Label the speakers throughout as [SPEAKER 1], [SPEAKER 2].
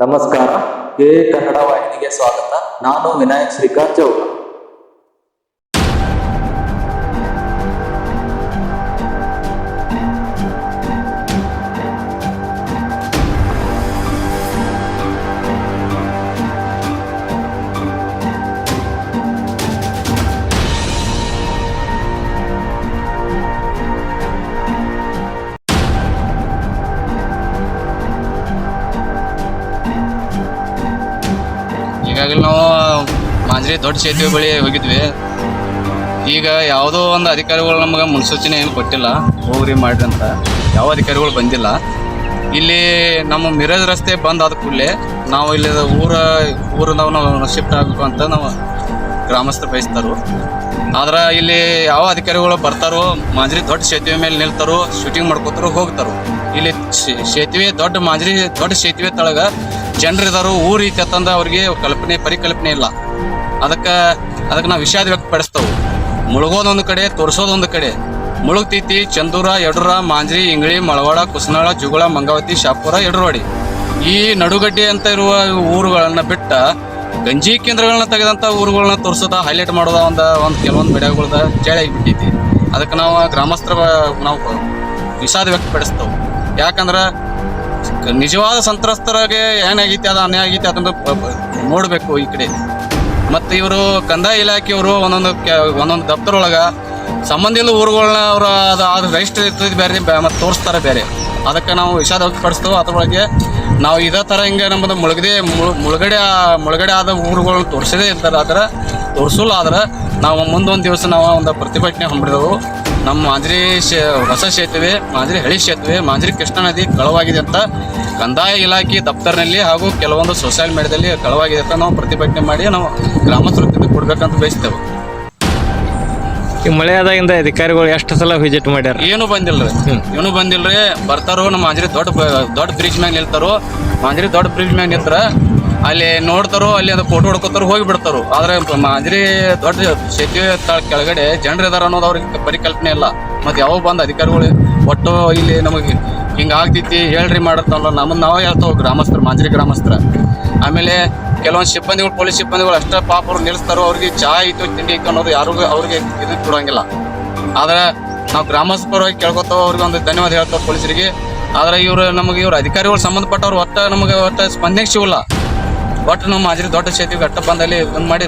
[SPEAKER 1] ನಮಸ್ಕಾರ. ಕೆ ಕನ್ನಡ ವಾಹಿನಿಗೆ ಸ್ವಾಗತ. ನಾನು ವಿನಾಯಕ್ ಶ್ರೀಕಾಂತ್ ಚೌಕ
[SPEAKER 2] ಈಗಾಗಲೇ ನಾವು ಮಾಂಜ್ರಿ ದೊಡ್ಡ ಸೇತುವೆ ಬಳಿ ಹೋಗಿದ್ವಿ. ಈಗ ಯಾವುದೋ ಒಂದು ಅಧಿಕಾರಿಗಳು ನಮಗೆ ಮುನ್ಸೂಚನೆ ಏನು ಕೊಟ್ಟಿಲ್ಲ, ಹೋಗ್ರಿ ಮಾಡ್ರಿ ಅಂತ. ಯಾವ ಅಧಿಕಾರಿಗಳು ಬಂದಿಲ್ಲ. ಇಲ್ಲಿ ನಮ್ಮ ಮಿರಜ್ ರಸ್ತೆ ಬಂದ್ ಆದ ಕೂಡಲೇ ನಾವು ಇಲ್ಲಿ ಊರ ಊರಿನವ್ ನಾವು ಶಿಫ್ಟ್ ಆಗಬೇಕು ಅಂತ ನಾವು ಗ್ರಾಮಸ್ಥರು ಬಯಸ್ತಾರು. ಆದ್ರೆ ಇಲ್ಲಿ ಯಾವ ಅಧಿಕಾರಿಗಳು ಬರ್ತಾರೋ ಮಾಂಜ್ರಿ ದೊಡ್ಡ ಸೇತುವೆ ಮೇಲೆ ನಿಲ್ತಾರೋ ಶೂಟಿಂಗ್ ಮಾಡ್ಕೋತಾರೋ ಹೋಗ್ತಾರೋ. ಇಲ್ಲಿ ಸೇತುವೆ ದೊಡ್ಡ ಮಾಂಜ್ರಿ ದೊಡ್ಡ ಸೇತುವೆ ತಳಗ ಜನರಿದಾರು ಊರು ತಂದ ಅವ್ರಿಗೆ ಕಲ್ಪನೆ, ಪರಿಕಲ್ಪನೆ ಇಲ್ಲ. ಅದಕ್ಕೆ ಅದಕ್ಕೆ ನಾವು ವಿಷಾದ ವ್ಯಕ್ತಪಡಿಸ್ತೇವೆ. ಮುಳುಗೋದೊಂದು ಕಡೆ ತೋರಿಸೋದೊಂದು ಕಡೆ. ಮುಳುಗ್ತೈತಿ ಚಂದೂರ, ಯಡೂರ, ಮಾಂಜ್ರಿ, ಇಂಗಳಿ, ಮಳವಾಡ, ಕುಸನಾಳ, ಜುಗುಳ, ಮಂಗಾವತಿ, ಶಾಪುರ ಎಡ್ರವಾಡಿ ಈ ನಡುಗಡ್ಡೆ ಅಂತ ಇರುವ ಊರುಗಳನ್ನ ಬಿಟ್ಟ ಗಂಜಿ ಕೇಂದ್ರಗಳನ್ನ ತೆಗೆದಂಥ ಊರುಗಳನ್ನ ತೋರಿಸೋದ ಹೈಲೈಟ್ ಮಾಡೋದ ಒಂದು ಒಂದು ಕೆಲವೊಂದು ಬೆಳೆಗಳದ ಜಳ ಆಗಿಬಿಟ್ಟೈತಿ. ಅದಕ್ಕೆ ನಾವು ಗ್ರಾಮಸ್ಥರ ನಾವು ವಿಷಾದ ವ್ಯಕ್ತಪಡಿಸ್ತೇವೆ. ಯಾಕಂದ್ರೆ ನಿಜವಾದ ಸಂತ್ರಸ್ತರಿಗೆ ಏನಾಗೈತಿ ಅದು ಅನ್ಯಾಯ ಆಗೈತಿ ಅದನ್ನು ನೋಡಬೇಕು ಈ ಕಡೆ. ಮತ್ತು ಇವರು ಕಂದಾಯ ಇಲಾಖೆಯವರು ಒಂದೊಂದು ಒಂದೊಂದು ದಪ್ತರೊಳಗೆ ಸಂಬಂಧ ಇಲ್ಲ ಊರುಗಳನ್ನ ಅವರು ಅದು ಅದು ರಿಜಿಸ್ಟರ್ ಇರ್ತದೆ ಬೇರೆ ಮತ್ತು ತೋರಿಸ್ತಾರೆ ಬೇರೆ. ಅದಕ್ಕೆ ನಾವು ವಿಷಾದ ವ್ಯಕ್ತಪಡಿಸ್ತೇವೆ ಅದರೊಳಗೆ ನಾವು ಇದೇ ಥರ ಹಿಂಗೆ ನಮ್ಮದು ಮುಳುಗದೆ, ಮುಳು- ಮುಳುಗಡೆ ಮುಳುಗಡೆ ಆದ ಊರುಗಳನ್ನ ತೋರಿಸದೇ ಇರ್ತಾರೆ ಆದ್ರೆ, ತೋರಿಸಲ್ಲ ಆದ್ರೆ ನಾವು ಮುಂದೊಂದು ದಿವಸ ನಾವು ಒಂದು ಪ್ರತಿಭಟನೆ ಹಮ್ಮಿದೆವು ನಮ್ಮ ಮಾಂಜ್ರಿ ಶೇ ಹೊಸ ಸೇತುವೆ ಮಾದರಿ ಹಳಿ ಸೇತುವೆ ಮಾಂಜ್ರಿ ಕೃಷ್ಣಾ ನದಿ ಕಳವಾಗಿದೆ ಅಂತ ಕಂದಾಯ ಇಲಾಖೆ ದಫ್ತರ್ನಲ್ಲಿ ಹಾಗೂ ಕೆಲವೊಂದು ಸೋಷಿಯಲ್ ಮೀಡಿಯಾದಲ್ಲಿ ಕಳವಾಗಿದೆ ಅಂತ ನಾವು ಪ್ರತಿಭಟನೆ ಮಾಡಿ ನಾವು ಗ್ರಾಮಸ್ಥರು ಕೊಡ್ಬೇಕಂತ ಬಯಸ್ತೇವೆ.
[SPEAKER 3] ಈ ಮಳೆ ಆದಾಗಿಂದ ಅಧಿಕಾರಿಗಳು ಎಷ್ಟು ಸಲ ವಿಸಿಟ್ ಮಾಡ್ಯಾರ?
[SPEAKER 2] ಏನು ಬಂದಿಲ್ರಿ? ಏನು ಬಂದಿಲ್ರಿ? ಬರ್ತಾರೋ ನಮ್ಮ ಮಾಂಜ್ರಿ ದೊಡ್ಡ ದೊಡ್ಡ ಬ್ರಿಡ್ಜ್ ಮ್ಯಾಗ ನಿಲ್ತಾರೋ? ಮಾಂಜ್ರಿ ದೊಡ್ಡ ಬ್ರಿಡ್ಜ್ ಮ್ಯಾಗ ನಿಂತ್ರ ಅಲ್ಲಿ ನೋಡ್ತಾರೋ, ಅಲ್ಲಿ ಅದು ಫೋಟೋ ಹೊಡ್ಕೋತಾರೋ ಹೋಗಿ ಬಿಡ್ತಾರೋ. ಆದ್ರೆ ಮಾಂಜ್ರಿ ದೊಡ್ಡ ಸೇತುವೆ ಕೆಳಗಡೆ ಜನರು ಇದಾರ ಅನ್ನೋದು ಅವ್ರಿಗೆ ಪರಿಕಲ್ಪನೆ ಇಲ್ಲ. ಮತ್ತೆ ಯಾವ ಬಂದ ಅಧಿಕಾರಿಗಳು ಒಟ್ಟು ಇಲ್ಲಿ ನಮಗೆ ಹಿಂಗ ಆಗ್ತೈತಿ ಹೇಳ್ರಿ ಮಾಡತ್ತಲ್ಲ ನಮ್ಮನ್ನ ನಾವೇ ಹೇಳ್ತಾವ ಗ್ರಾಮಸ್ಥರು, ಮಾಂಜ್ರಿ ಗ್ರಾಮಸ್ಥರ. ಆಮೇಲೆ ಕೆಲವೊಂದು ಸಿಬ್ಬಂದಿಗಳು, ಪೊಲೀಸ್ ಸಿಬ್ಬಂದಿಗಳು ಅಷ್ಟೇ ಪಾಪ ಅವ್ರು ನಿಲ್ಲಿಸ್ತಾರೋ ಅವ್ರಿಗೆ ಚಾ ಇತ್ತು ತಿಂಡಿ ಇತ್ತು ಅನ್ನೋದು ಯಾರಿಗೂ ಅವ್ರಿಗೆ ಇದು ಕೊಡೋಂಗಿಲ್ಲ. ಆದ್ರೆ ನಾವು ಗ್ರಾಮಸ್ಥ ಪರವಾಗಿ ಕೇಳ್ಕೊತಾವ, ಅವ್ರಿಗೆ ಒಂದು ಧನ್ಯವಾದ ಹೇಳ್ತಾವ ಪೊಲೀಸರಿಗೆ. ಆದ್ರೆ ಇವರು ನಮಗೆ ಇವ್ರ ಅಧಿಕಾರಿಗಳು ಸಂಬಂಧಪಟ್ಟವ್ರು ಒಟ್ಟ ನಮಗೆ ಒಟ್ಟ ಸ್ಪಂದನೆ ಸಿಗಲ್ಲ. ಒಟ್ಟು ನಮ್ಮ ಮಾಜಿ ದೊಡ್ಡ ಸೇತಿ ಗಟ್ಟ ಬಂದಲ್ಲಿ ಬಂದ್ ಮಾಡಿ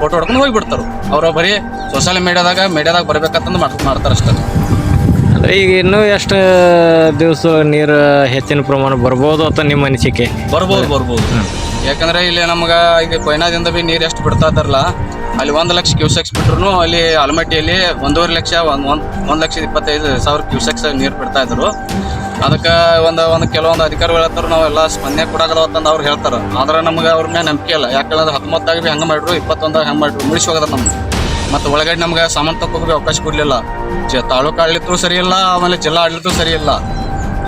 [SPEAKER 2] ಫೋಟೋ ಹೊಡ್ಕೊಂಡು ಹೋಗ್ಬಿಡ್ತಾರೆ. ಅವ್ರು ಬರೀ ಸೋಷಿಯಲ್ ಮೀಡಿಯಾದಾಗ ಮೀಡಿಯಾದಾಗ ಬರ್ಬೇಕಂತಂದು ಮಾಡ್ ಮಾಡ್ತಾರೆ ಅಷ್ಟೇ.
[SPEAKER 3] ಅಂದ್ರೆ ಈಗ ಇನ್ನೂ ಎಷ್ಟು ದಿವಸ ನೀರು ಹೆಚ್ಚಿನ ಪ್ರಮಾಣ ಬರ್ಬೋದು ಅಂತ ನಿಮ್ಮ ಅನಿಸಿಕೆ?
[SPEAKER 2] ಬರ್ಬೋದು ಬರ್ಬೋದು. ಯಾಕಂದ್ರೆ ಇಲ್ಲಿ ನಮ್ಗೆ ಈಗ ಕೊಯ್ನಾದಿಂದ ಬಿ ನೀರು ಎಷ್ಟು ಬಿಡ್ತಾ ಇದ್ದಾರಲ್ಲ ಅಲ್ಲಿ ಒಂದು ಲಕ್ಷ ಕ್ಯೂಸೆಕ್ಸ್ ಬಿಟ್ರು ಅಲ್ಲಿ ಆಲ್ಮಟ್ಟಿಯಲ್ಲಿ ಒಂದೂವರೆ ಲಕ್ಷ ಒಂದು ಒಂದು ಒಂದು ಲಕ್ಷದ ಇಪ್ಪತ್ತೈದು ಸಾವಿರ ಕ್ಯೂಸೆಕ್ಸ್ ನೀರು ಬಿಡ್ತಾ ಇದ್ರು ಅದಕ್ಕೆ ಒಂದು ಒಂದು ಕೆಲವೊಂದು ಅಧಿಕಾರಿಗಳು ಹೇಳ್ತಾರೆ ನಾವೆಲ್ಲ ಸ್ಪಂದನೆ ಕೊಡಾಗಲ್ಲ ಅಂತಂದು ಅವ್ರು ಹೇಳ್ತಾರೆ. ಆದ್ರೆ ನಮ್ಗೆ ಅವ್ರ ಮೇಲೆ ನಂಬಿಕೆ ಇಲ್ಲ. ಯಾಕಂದ್ರೆ ಹತ್ತೊಂಬತ್ತಾಗ ಭೀ ಹಂಗೆ ಮಾಡಿದ್ರು ಇಪ್ಪತ್ತೊಂದಾಗ ಹೆಂಗೆ ಮಾಡಿದ್ರು, ಮುಳಿಸಿ ಹೋಗೋದ ನಮ್ಗೆ. ಮತ್ತು ಒಳಗಡೆ ನಮ್ಗೆ ಸಾಮಾನು ತಗೋಕೆ ಅವಕಾಶ ಕೊಡಲಿಲ್ಲ. ಜ ತಾಲೂಕು ಆಡಳಿತರು ಸರಿ ಇಲ್ಲ, ಆಮೇಲೆ ಜಿಲ್ಲಾ ಆಡಳಿತರು ಸರಿ ಇಲ್ಲ.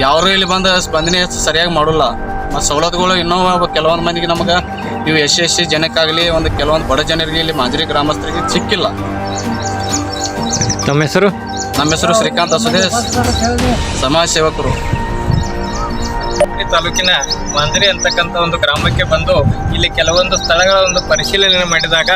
[SPEAKER 2] ಯಾರು ಇಲ್ಲಿ ಬಂದು ಸ್ಪಂದನೆ ಸರಿಯಾಗಿ ಮಾಡೋಲ್ಲ. ಮತ್ತು ಸವಲತ್ತುಗಳು ಇನ್ನೂ ಕೆಲವೊಂದು ಮಂದಿಗೆ ನಮಗೆ, ಇವು ಎಸ್ ಎಸ್ ಸಿ ಜನಕ್ಕಾಗಲಿ, ಒಂದು ಕೆಲವೊಂದು ಬಡ ಜನರಿಗೆ ಇಲ್ಲಿ ಮಾಜರಿ ಗ್ರಾಮಸ್ಥರಿಗೆ ಸಿಕ್ಕಿಲ್ಲ.
[SPEAKER 3] ತಮ್ಮ ಹೆಸರು?
[SPEAKER 2] ನಮ್ಮ ಹೆಸರು ಶ್ರೀಕಾಂತ ಸುದೇಶ್ ಸಮಾಜ ಸೇವಕರು.
[SPEAKER 3] ತಾಲೂಕಿನ ಮಾಂದ್ರಿ ಅಂತಕ್ಕಂಥ ಒಂದು ಗ್ರಾಮಕ್ಕೆ ಬಂದು ಇಲ್ಲಿ ಕೆಲವೊಂದು ಸ್ಥಳಗಳ ಒಂದು ಪರಿಶೀಲನೆ ಮಾಡಿದಾಗ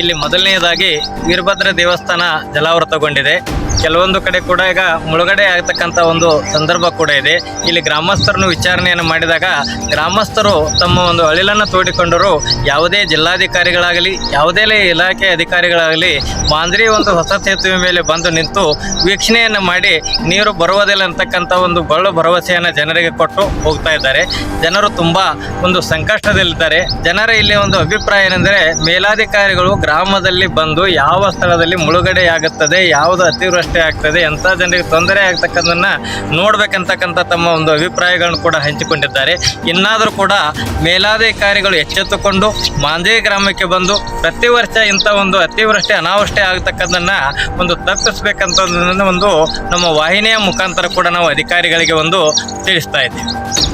[SPEAKER 3] ಇಲ್ಲಿ ಮೊದಲನೆಯದಾಗಿ ವೀರಭದ್ರ ದೇವಸ್ಥಾನ ಜಲಾವೃತಗೊಂಡಿದೆ. ಕೆಲವೊಂದು ಕಡೆ ಕೂಡ ಈಗ ಮುಳುಗಡೆ ಆಗ್ತಕ್ಕಂಥ ಒಂದು ಸಂದರ್ಭ ಕೂಡ ಇದೆ. ಇಲ್ಲಿ ಗ್ರಾಮಸ್ಥರನ್ನು ವಿಚಾರಣೆಯನ್ನು ಮಾಡಿದಾಗ ಗ್ರಾಮಸ್ಥರು ತಮ್ಮ ಒಂದು ಅಳಿಲನ್ನು ತೋಡಿಕೊಂಡರು. ಯಾವುದೇ ಜಿಲ್ಲಾಧಿಕಾರಿಗಳಾಗಲಿ, ಯಾವುದೇ ಇಲಾಖೆ ಅಧಿಕಾರಿಗಳಾಗಲಿ ಮಾಂದ್ರಿ ಒಂದು ಹೊಸ ಸೇತುವೆ ಮೇಲೆ ಬಂದು ನಿಂತು ವೀಕ್ಷಣೆಯನ್ನು ಮಾಡಿ ನೀರು ಬರುವುದಿಲ್ಲ ಅಂತಕ್ಕಂಥ ಒಂದು ಬಳ್ಳು ಭರವಸೆಯನ್ನು ಜನರಿಗೆ ಕೊಟ್ಟು ಹೋಗ್ತಾ ಇದ್ದಾರೆ. ಜನರು ತುಂಬ ಒಂದು ಸಂಕಷ್ಟದಲ್ಲಿದ್ದಾರೆ. ಜನರ ಇಲ್ಲಿ ಒಂದು ಅಭಿಪ್ರಾಯ ಏನೆಂದರೆ ಮೇಲಾಧಿಕಾರಿಗಳು ಗ್ರಾಮದಲ್ಲಿ ಬಂದು ಯಾವ ಸ್ಥಳದಲ್ಲಿ ಮುಳುಗಡೆಯಾಗುತ್ತದೆ, ಯಾವುದು ಅತಿವೃಷ್ಟಿ ಆಗ್ತದೆ. ಎಂಥ ಜನರಿಗೆ ತೊಂದರೆ ಆಗ್ತಕ್ಕಂಥದನ್ನ ನೋಡ್ಬೇಕಂತಕ್ಕಂಥ ತಮ್ಮ ಒಂದು ಅಭಿಪ್ರಾಯಗಳನ್ನು ಕೂಡ ಹಂಚಿಕೊಂಡಿದ್ದಾರೆ. ಇನ್ನಾದರೂ ಕೂಡ ಮೇಲಾಧಿಕಾರಿಗಳು ಎಚ್ಚೆತ್ತುಕೊಂಡು ಮಾಂದೇ ಗ್ರಾಮಕ್ಕೆ ಬಂದು ಪ್ರತಿ ವರ್ಷ ಇಂಥ ಒಂದು ಅತಿವೃಷ್ಟಿ, ಅನಾವೃಷ್ಟಿ ಆಗ್ತಕ್ಕಂಥದ್ದನ್ನ ಒಂದು ತಪ್ಪಿಸ್ಬೇಕಂತ ಒಂದು ನಮ್ಮ ವಾಹಿನಿಯ ಮುಖಾಂತರ ಕೂಡ ನಾವು ಅಧಿಕಾರಿಗಳಿಗೆ ಒಂದು ತಿಳಿಸ್ತಾ ಇದ್ದೀವಿ.